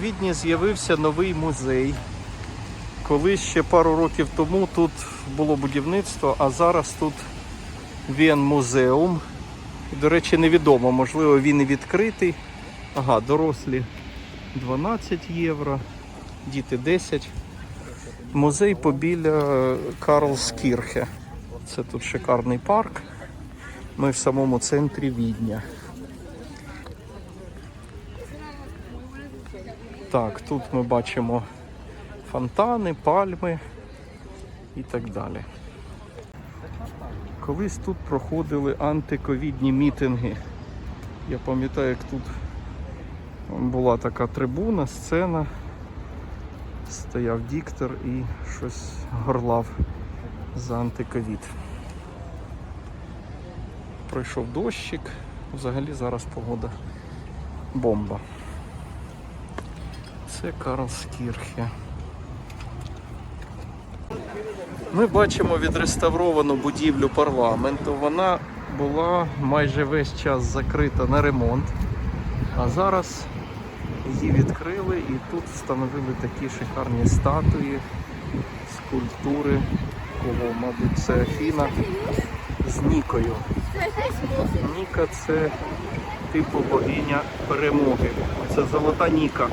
Відні з'явився новий музей. Колись ще пару років тому тут було будівництво, а зараз тут Вен музеум. До речі, невідомо, можливо, він і відкритий. Ага, дорослі 12 євро, діти 10. Музей побіля Карлскірхе. Це тут шикарний парк. Ми в самому центрі Відня. Так, тут ми бачимо фонтани, пальми і так далі. Колись тут проходили антиковідні мітинги. Я пам'ятаю, як тут була така трибуна, сцена. Стояв диктор і щось горлав за антиковід. Пройшов дощик, взагалі зараз погода бомба. Це Карлскірхе. Ми бачимо відреставровану будівлю парламенту. Вона була майже весь час закрита на ремонт. А зараз її відкрили і тут встановили такі шикарні статуї, скульптури. Кого, мабуть, це Афіна з Нікою. Ніка це типу богиня перемоги. Це золота Ніка.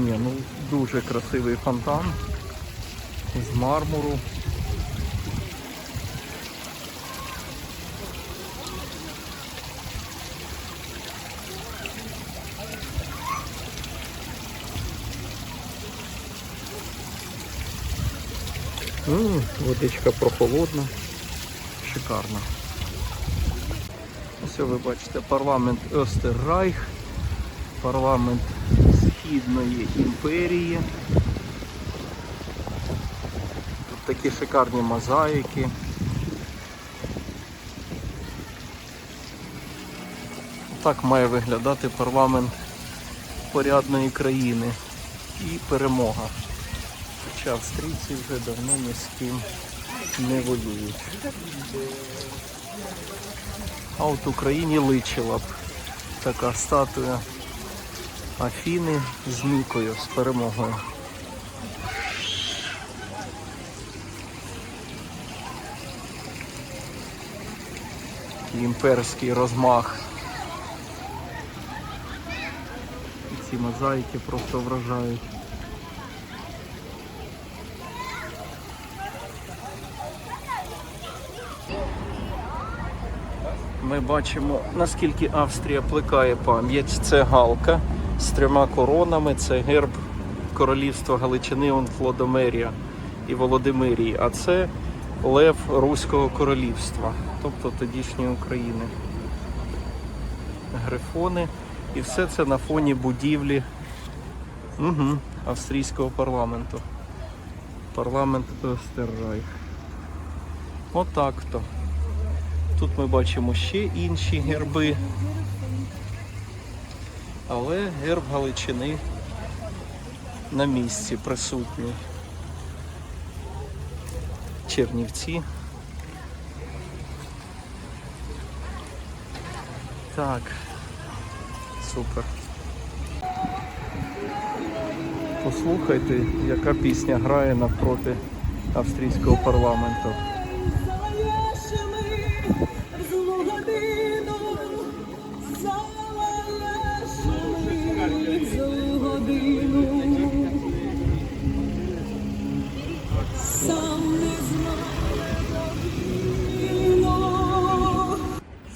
Ні, ну дуже красивий фонтан з мармуру. Водичка прохолодна, шикарно. Ось ви бачите парламент Остеррайх, парламент Східної імперії. Тут такі шикарні мозаїки. Так має виглядати парламент порядної країни і перемога. Хоча австрійці вже давно ні з ким не воюють. А от Україні личила б така статуя Афіни з Нікою, з перемогою. Імперський розмах. Ці мозаїки просто вражають. Ми бачимо, наскільки Австрія плекає пам'ять. Це галка з трьома коронами, це герб королівства Галичини Онфлодомерія і Володимирії, а це лев Руського королівства, тобто тодішньої України. Грифони. І все це на фоні будівлі угу, австрійського парламенту. Парламент Остеррайх. Отак то. Тут ми бачимо ще інші герби. Але герб Галичини на місці присутній. Чернівці. Так. Супер. Послухайте, яка пісня грає навпроти австрійського парламенту.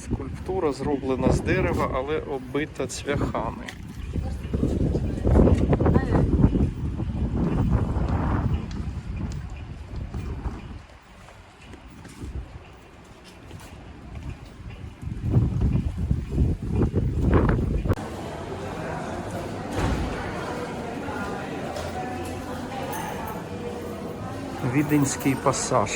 Скульптура зроблена з дерева, але оббита цвяхами. Віденський пасаж.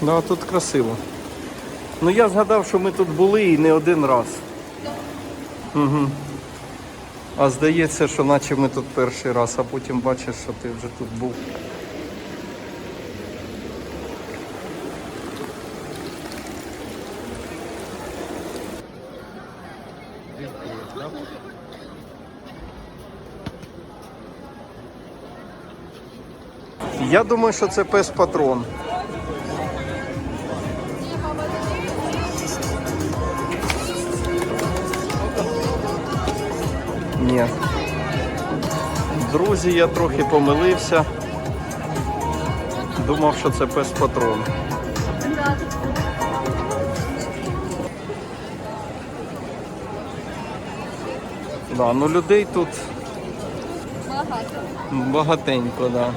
Да, тут красиво. Ну я згадав, що ми тут були і не один раз. Угу. А здається, що наче ми тут перший раз, а потім бачиш, що ти вже тут був. Я думаю, що це пес патрон. Ні. Друзі, я трохи помилився. Думав, що це пес патрон. Да, ну людей тут Багато. багатенько, да.